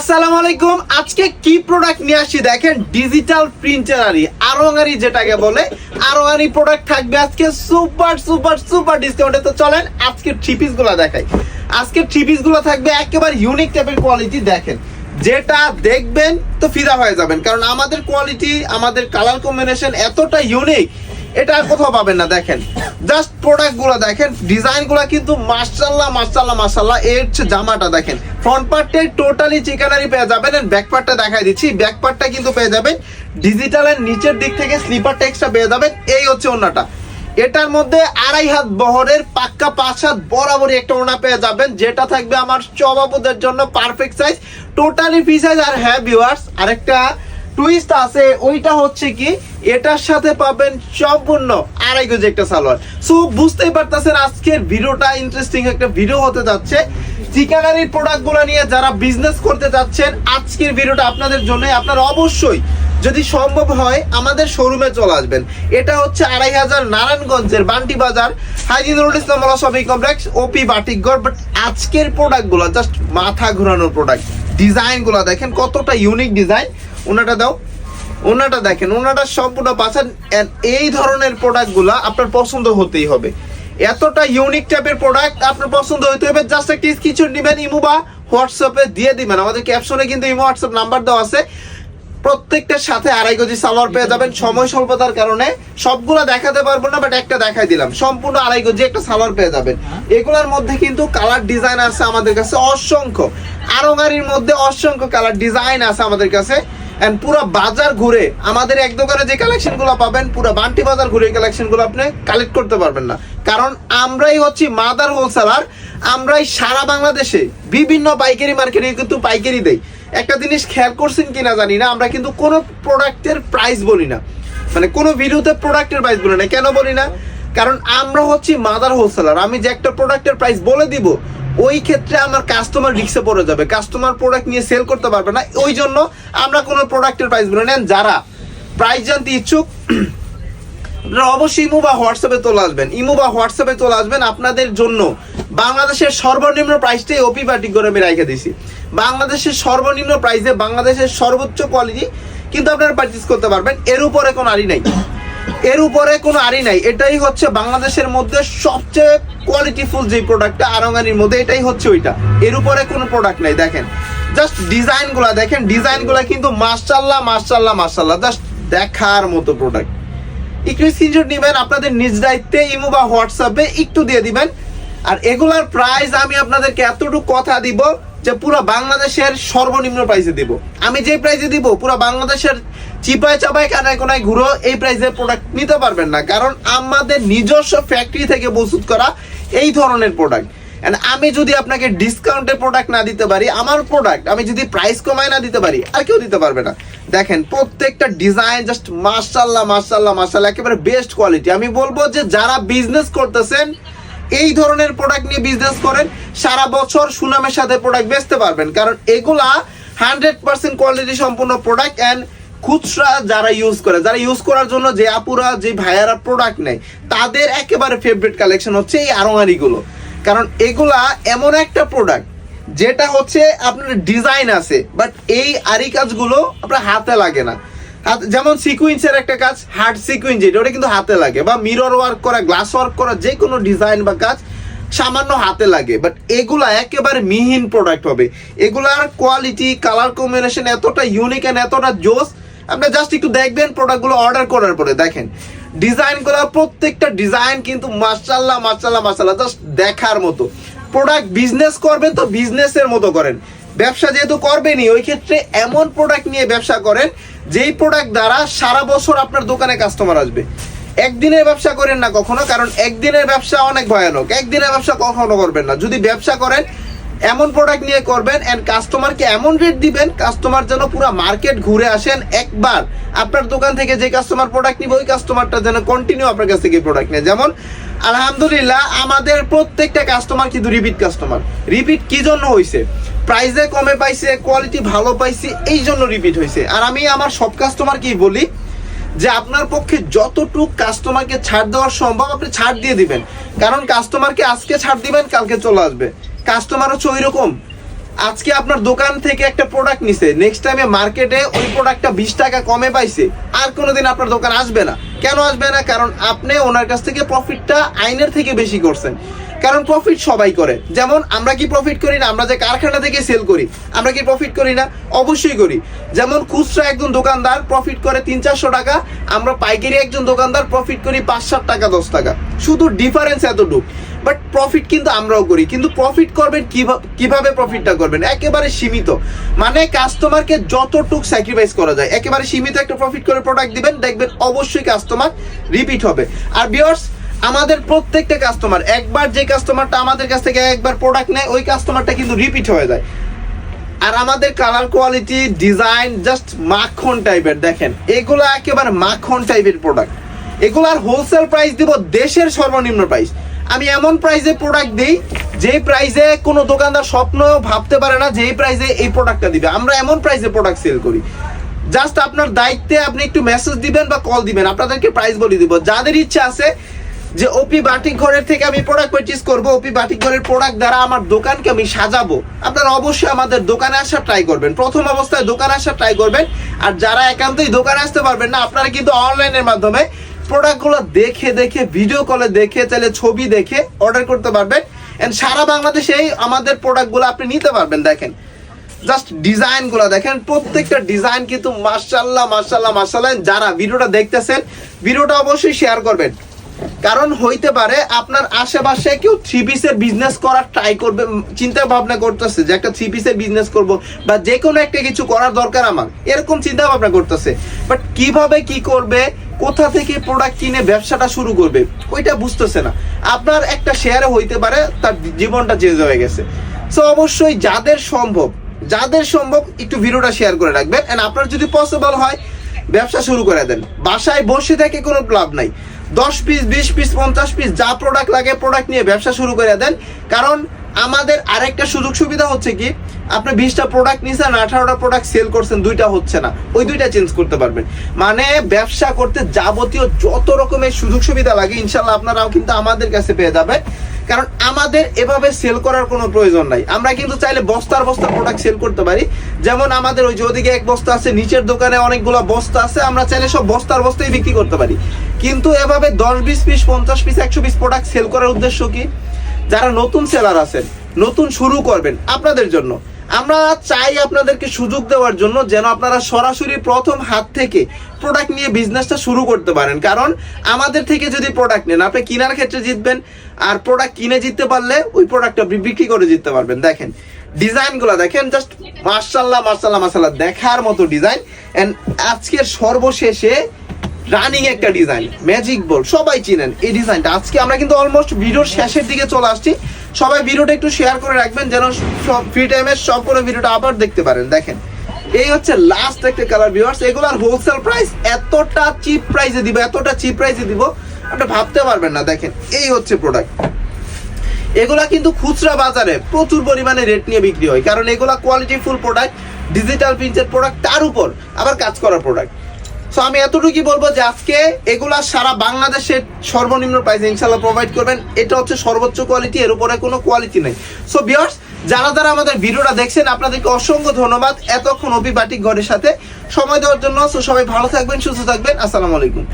আসসালামু আলাইকুম। আজকে কি প্রোডাক্ট নিয়ে আসছি দেখেন? ডিজিটাল যেটাকে বলে প্রোডাক্ট থাকবে আজকে সুপার সুপার সুপার ডিসকাউন্টে তো চলেন আজকে দেখাই। আজকে থাকবে একেবারে ইউনিক টাইপের কোয়ালিটি দেখেন। যেটা দেখবেন তো ফিদা হয়ে যাবেন, কারণ আমাদের কোয়ালিটি আমাদের কালার কম্বিনেশন এতটা ইউনিক এটা আর কোথাও পাবেন না, দেখেন। জাস্ট প্রোডাক্টগুলো দেখেন ডিজাইনগুলো কিন্তু মার্শাল্লাহ মার্শাল্লাহ মার্শাল্লাহ এর জামাটা দেখেন। ফ্রন্ট পার্টে টোটালি চিকেনারি পেয়ে যাবেন ব্যাক পার্টটা দেখাই দিচ্ছি। ব্যাক পার্টটা কিন্তু পেয়ে যাবেন। ডিজিটালের নিচের দিক থেকে স্লিপার টেক্সটা পেয়ে যাবেন। এই হচ্ছে ওনাটা এটার মধ্যে আড়াই হাত বহরের পাক্কা পাঁচ হাত বরাবরই একটা ওনা পেয়ে যাবেন, যেটা থাকবে আমার চবাবুদের জন্য perfect size totally free size আর হ্যাঁ ভিউয়ার্স আরেকটা টুইস্ট আছে, ওইটা হচ্ছে কি, এটার সাথে পাবেন সম্পূর্ণ আড়াই গজ একটা সালোয়ার। সো, বুঝতেই পারতেছেন আজকের ভিডিওটা ইন্টারেস্টিং একটা ভিডিও হতে যাচ্ছে। চিকানারির প্রোডাক্টগুলো নিয়ে যারা বিজনেস করতে যাচ্ছেন, আজকের ভিডিওটা আপনাদের জন্য আপনারা অবশ্যই যদি সম্ভব হয়, আমাদের শোরুমে চলে আসবেন। এটা হচ্ছে আড়াই হাজার নারায়ণগঞ্জের বান্টি বাজার হাজি নুরুল ইসলাম শপিং কমপ্লেক্স ওপি বাটিকগড়। বাট আজকের প্রোডাক্টগুলো জাস্ট মাথা ঘোরানোর প্রোডাক্ট ডিজাইনগুলো দেখেন, কতটা ইউনিক ডিজাইন ওনাটা দাও। ওনাটা দেখেন, ওনাটা সম্পূর্ণ পাচ্ছেন এই ধরনের প্রোডাক্টগুলো আপনার পছন্দ হতেই হবে। এতটা ইউনিক টাইপের প্রোডাক্ট আপনার পছন্দ হতে হবে জাস্ট একটা কিছু নেবেন ইমো বা হোয়াটসঅ্যাপে দিয়ে দিবেন। আমাদের ক্যাপশনে কিন্তু ইমো হোয়াটসঅ্যাপ নাম্বার দেওয়া আছে। প্রত্যেকটার সাথে আড়াই কেজি সালোয়ার পেয়ে যাবেন সময় স্বল্পতার কারণে। সবগুলো দেখাতে পারব না বাট একটা দেখাই দিলাম। সম্পূর্ণ আড়াই কেজি একটা সালোয়ার পেয়ে যাবেন। এগুলোর মধ্যে কিন্তু কালার ডিজাইন আছে আমাদের কাছে অসংখ্য। আরঙারির মধ্যে অসংখ্য কালার ডিজাইন আছে আমাদের কাছে। এন্ড পুরো বাজার ঘুরে আমাদের এক দোকানে যে কালেকশনগুলো পাবেন, পুরো বান্টি বাজার ঘুরে কালেকশনগুলো আপনি কালেক্ট করতে পারবেন না। কারণ আমরাই হচ্ছি মাদার হোলসেলার আমরাই সারা বাংলাদেশে বিভিন্ন পাইকারি মার্কেটে কিন্তু পাইকারি দেই। একটা জিনিস খেয়াল করছেন কিনা জানি না, আমরা কিন্তু কোনো প্রোডাক্টের প্রাইস বলি না। মানে কোনো ভিডিওতে প্রোডাক্টের প্রাইস বলি না। কেন বলি না? কারণ আমরা হচ্ছি মাদার হোলসেলার আমি যে একটা প্রোডাক্টের প্রাইস বলে দিব ওই ক্ষেত্রে আমার কাস্টমার রিক্সে পড়ে যাবে। কাস্টমার প্রোডাক্ট নিয়ে সেল করতে পারবে না। ওই জন্য আমরা কোনো প্রোডাক্টের প্রাইস বলে নেন, যারা প্রাইস জানতে ইচ্ছুক অবশ্যই ইমো বা হোয়াটসঅ্যাপে চলে আসবেন। ইমো বা হোয়াটসঅ্যাপে চলে আসবেন। আপনাদের জন্য বাংলাদেশের সর্বনিম্ন প্রাইসটাই ওপি বাটিক করে আমি রেখে দিছি বাংলাদেশের সর্বনিম্ন প্রাইসে বাংলাদেশের সর্বোচ্চ কোয়ালিটি কিন্তু আপনারা পারচেস করতে পারবেন। এর উপরে কোনো আড়ি নাই। এর উপরে কোনো আড়ি নাই। এটাই হচ্ছে বাংলাদেশের মধ্যে সবচেয়ে কোয়ালিটিফুল যে প্রোডাক্টটা আরঙ্গানির মধ্যে, এটাই হচ্ছে ওইটা। এর উপরে কোনো প্রোডাক্ট নাই, দেখেন। জাস্ট ডিজাইনগুলা দেখেন ডিজাইনগুলা কিন্তু মার্শাল্লাহ মার্শাল্লাহ মার্শাল্লাহ জাস্ট দেখার মতো প্রোডাক্ট একটু স্ক্রিনশট নেবেন, আপনাদের নিজ দায়িত্বে, ইমো বা হোয়াটসঅ্যাপে একটু দিয়ে দিবেন। আর এগুলার প্রাইস আমি আপনাদেরকে এতটুকু কথা দিব যে পুরো বাংলাদেশের সর্বনিম্ন প্রাইসে দিব। আমি যে প্রাইসে দিব, পুরো বাংলাদেশের চিপায় চাপায় কানায় কোনায় ঘুরো, এই প্রাইসে প্রোডাক্ট নিতে পারবেন না। কারণ আমাদের নিজস্ব ফ্যাক্টরি থেকে প্রস্তুত করা এই ধরনের প্রোডাক্ট And আমি যদি আপনাকে ডিসকাউন্টে প্রোডাক্ট না দিতে পারি, আমার প্রোডাক্ট আমি যদি প্রাইস কমায় না দিতে পারি, আর কেউ দিতে পারবে না। দেখেন, প্রত্যেকটা ডিজাইন জাস্ট মার্শাল্লাহ মার্শাল্লাহ মার্শাল্লাহ একেবারে বেস্ট কোয়ালিটি আমি বলব যে যারা বিজনেস করতেছেন, এই ধরনের প্রোডাক্ট নিয়ে বিজনেস করেন, সারা বছর সুনামের সাথে প্রোডাক্ট বেচতে পারবেন। কারণ এগুলা হান্ড্রেড পার্সেন্ট কোয়ালিটি সম্পূর্ণ প্রোডাক্ট অ্যান্ড খুচরা যারা ইউজ করে, যারা ইউজ করার জন্য যে আপুরা, যে ভাইয়ারা প্রোডাক্ট নেয়, তাদের একেবারে ফেভারিট কালেকশন হচ্ছে এই আরঙারিগুলো কারণ এগুলা এমন একটা প্রোডাক্ট যেটা হচ্ছে আপনার ডিজাইন আছে বাট এই আরি কাজগুলো আপনার হাতে লাগে না। যেমন সিকুয়েন্সের একটা কাজ হার্ড সিকুয়েন্স যেটা ওটা কিন্তু হাতে লাগে, বা মিরর ওয়ার্ক করা গ্লাস ওয়ার্ক করা, যে কোনো ডিজাইন বা কাজ সামান্য হাতে লাগে বাট এগুলা একেবারে মিহিন প্রোডাক্ট হবে। এগুলার কোয়ালিটি কালার কম্বিনেশন এতটা ইউনিক অ্যান্ড এতটা জোস আপনি জাস্ট একটু দেখবেন প্রোডাক্টগুলো অর্ডার করার পরে। দেখেন ডিজাইনগুলো প্রত্যেকটা ডিজাইন কিন্তু মার্শাল্লাহ মার্শাল্লাহ মার্শাল্লাহ জাস্ট দেখার মতো। প্রোডাক্ট বিজনেস করবেন তো বিজনেসের মতো করেন। ব্যবসা যেহেতু করবেনই, ওই ক্ষেত্রে এমন প্রোডাক্ট নিয়ে ব্যবসা করেন, যেই প্রোডাক্ট দ্বারা সারা বছর আপনার দোকানে কাস্টমার আসবে। একদিনের ব্যবসা করেন না কখনো, কারণ একদিনের ব্যবসা অনেক ভয়ানক। একদিনের ব্যবসা কখনো করবেন না। যদি ব্যবসা করেন এমন প্রোডাক্ট নিয়ে করবেন এন্ড কাস্টমারকে এমন রেট দিবেন কাস্টমার যেন পুরো মার্কেট ঘুরে আসেন একবার। আপনার দোকান থেকে যে কাস্টমার প্রোডাক্ট নিবে, ওই কাস্টমারটা যেন কন্টিনিউ আপনার কাছ থেকে প্রোডাক্ট নেয়। যেমন, আলহামদুলিল্লাহ, আমাদের প্রত্যেকটা কাস্টমার কিন্তু রিপিট কাস্টমার রিপিট কি জন্য হয়েছে প্রাইসে কমে পাইছে কোয়ালিটি ভালো পাইছে, এই জন্য রিপিট হয়েছে আর আমি আমার সব কাস্টমারকেই বলি, যে আপনার পক্ষে যতটুকু কাস্টমারকে ছাড় দেওয়া সম্ভব, আপনি ছাড় দিয়ে দিবেন। কারণ কাস্টমারকে আজকে ছাড় দিবেন, কালকে চলে আসবে। কাস্টমার হচ্ছে ওই রকম আজকে আপনার দোকান থেকে একটা প্রোডাক্ট নিছে নেক্সট টাইমে মার্কেটে ওই প্রোডাক্টটা বিশ টাকা কমে পাইছে, আর কোনোদিন আপনার দোকান আসবে না। কেন আসবে না? কারণ আপনি ওনার কাছ থেকে প্রফিটটা আইনের থেকে বেশি করছেন। কারণ প্রফিট সবাই করে। যেমন আমরা কি প্রফিট করি না? আমরা যে কারখানা থেকে সেল করি, আমরা কি প্রফিট করি না? অবশ্যই করি। যেমন খুচরা একজন দোকানদার প্রফিট করে তিন চারশো টাকা, আমরা পাইকারি একজন দোকানদার প্রফিট করি পাঁচ সাত টাকা, দশ টাকা। শুধু ডিফারেন্স এতটুকু। বাট প্রফিট কিন্তু আমরাও করি। কিন্তু প্রফিট করবেন কীভাবে প্রফিটটা করবেন? একেবারে সীমিত। মানে কাস্টমারকে যতটুক স্যাক্রিফাইস করা যায়, একেবারে সীমিত একটা প্রফিট করে প্রোডাক্ট দিবেন, দেখবেন অবশ্যই কাস্টমার রিপিট হবে। আর বিয়ার্স আমাদের প্রত্যেকটা কাস্টমার একবার যে কাস্টমারটা আমাদের কাছ থেকে একবার প্রোডাক্ট নেয়, ওই কাস্টমারটা কিন্তু রিপিট হয়ে যায়। আর আমাদের কালার কোয়ালিটি ডিজাইন জাস্ট মাখন টাইপের দেখেন। এগুলো একেবারে মাখন টাইপের প্রোডাক্ট এগুলার হোলসেল প্রাইস দিব দেশের সর্বনিম্ন প্রাইস আমি এমন প্রাইসে প্রোডাক্ট দিই যে প্রাইসে কোনো দোকানদার স্বপ্ন ভাবতে পারে না যে এই প্রাইসে এই প্রোডাক্টটা দিবে। আমরা এমন প্রাইসে প্রোডাক্ট সেল করি। জাস্ট আপনার দায়িত্বে আপনি একটু মেসেজ দিবেন বা কল দিবেন, আপনাদেরকে প্রাইস বলে দিব। যাদের ইচ্ছা আছে যে ওপি বাটিক ঘরের থেকে আমি প্রোডাক্ট পারচেজ করব ওপি বাটিক ঘরের প্রোডাক্ট দ্বারা আমার দোকানকে আমি সাজাবো, আপনারা অবশ্যই আমাদের দোকানে আসা ট্রাই করবেন। প্রথম অবস্থায় দোকানে আসা ট্রাই করবেন। আর যারা একান্তই দোকানে আসতে পারবেন না, আপনারা কিন্তু অনলাইনের মাধ্যমে প্রোডাক্টগুলো দেখে দেখে ভিডিও কলে দেখে তাহলে ছবি দেখে অর্ডার করতে পারবেন। এন্ড সারা বাংলাদেশেই আমাদের প্রোডাক্টগুলো আপনি নিতে পারবেন, দেখেন। জাস্ট ডিজাইনগুলো দেখেন, প্রত্যেকটা ডিজাইন কিন্তু মার্শাল্লাহ মার্শাল্লাহ মার্শাল্লাহ যারা ভিডিওটা দেখতেছেন, ভিডিওটা অবশ্যই শেয়ার করবেন। কারণ হইতে পারে আপনার আশেপাশে কেউ থ্রি পিসের বিজনেস করার ট্রাই করবে চিন্তা ভাবনা করতেছে যে একটা থ্রি পিসের বিজনেস করব বা যে কোনো একটা কিছু করার দরকার আমার, এরকম চিন্তা ভাবনা করতেছে। বাট কীভাবে কি করবে, কোথা থেকে প্রোডাক্ট কিনে ব্যবসাটা শুরু করবে, ওইটা বুঝতেছে না। আপনার একটা শেয়ারে হইতে পারে, তার জীবনটা চেঞ্জ হয়ে গেছে। সো অবশ্যই যাদের সম্ভব যাদের সম্ভব, একটু ভিডিওটা শেয়ার করে রাখবেন। এন্ড আপনার যদি পসিবল হয়, ব্যবসা শুরু করে দেন। বাসায় বসে থেকে কোনো লাভ নাই। দশ পিস বিশ পিস পঞ্চাশ পিস যা প্রোডাক্ট লাগে প্রোডাক্ট নিয়ে ব্যবসা শুরু করে দেন। কারণ আমাদের আরেকটা সুযোগ সুবিধা হচ্ছে কি, আপনি বিশটা প্রোডাক্ট নিয়েছেন আঠারোটা প্রোডাক্ট সেল করছেন, দুইটা হচ্ছে না। ওই দুইটা চেঞ্জ করতে পারবেন। মানে ব্যবসা করতে যাবতীয় যত রকমের সুযোগ সুবিধা লাগে ইনশাল্লাহ আপনারাও কিন্তু আমাদের কাছে পেয়ে যাবেন। কারণ আমাদের এভাবে সেল করার কোনো প্রয়োজন নাই। আমরা কিন্তু চাইলে বস্তার বস্তা প্রোডাক্ট সেল করতে পারি। যেমন আমাদের ওই যে ওদিকে এক বস্তা আছে, নিচের দোকানে অনেকগুলো বস্তা আছে, আমরা চাইলে সব বস্তার বস্তাই বিক্রি করতে পারি। কিন্তু এভাবে দশ বিশ পিস, পঞ্চাশ পিস, একশো পিস প্রোডাক্ট সেল করার উদ্দেশ্য কি? যারা নতুন সেলার আছেন, নতুন শুরু করবেন আপনাদের জন্য, আমরা চাই আপনাদেরকে সুযোগ দেওয়ার জন্য যেন আপনারা সরাসরি প্রথম হাত থেকে প্রোডাক্ট নিয়ে বিজনেসটা শুরু করতে পারেন। কারণ আমাদের থেকে যদি প্রোডাক্ট নেন, আপনি কেনার ক্ষেত্রে জিতবেন, আর প্রোডাক্ট কিনে জিততে পারলে ওই প্রোডাক্টটা বিক্রি করে জিততে পারবেন। দেখেন, ডিজাইনগুলো দেখেন জাস্ট মার্শাল্লাহ মার্শাল্লাহ মার্শাল্লাহ দেখার মতো ডিজাইন এন্ড আজকের সর্বশেষে রানিং একটা ডিজাইন ম্যাজিক বল সবাই চিনেন এই ডিজাইনটা আজকে আমরা কিন্তু অলমোস্ট ভিডিওর শেষের দিকে চলে আসছি। সবাই ভিডিওটা একটু শেয়ার করে রাখবেন যেন সব ফ্রি টাইমে সব করে ভিডিওটা আবার দেখতে পারেন। দেখেন, এই হচ্ছে লাস্ট একটা কালার ভিউয়ার্স এগুলার হোলসেল প্রাইস এতটা চিপ প্রাইসে দিব, এতটা চিপ প্রাইসে দিব, আপনি ভাবতে পারবেন না। দেখেন, এই হচ্ছে প্রোডাক্ট এগুলা কিন্তু খুচরা বাজারে প্রচুর পরিমাণে রেট নিয়ে বিক্রি হয়, কারণ এগুলা কোয়ালিটি ফুল প্রোডাক্ট ডিজিটাল প্রিন্টের প্রোডাক্ট তার উপর আবার কাজ করা প্রোডাক্ট সো আমি এতটুকুই বলব যে আজকে এগুলা সারা বাংলাদেশের সর্বনিম্ন প্রাইসে ইনশাল্লাহ প্রোভাইড করবেন। এটা হচ্ছে সর্বোচ্চ কোয়ালিটি এর উপরে কোনো কোয়ালিটি নেই। সো বিয়ার্স যারা যারা আমাদের ভিডিওটা দেখছেন, আপনাদেরকে অসংখ্য ধন্যবাদ। এতক্ষণ অভিবাটিক ঘরের সাথে সময় দেওয়ার জন্য। সো সবাই ভালো থাকবেন, সুস্থ থাকবেন। আসসালামু আলাইকুম।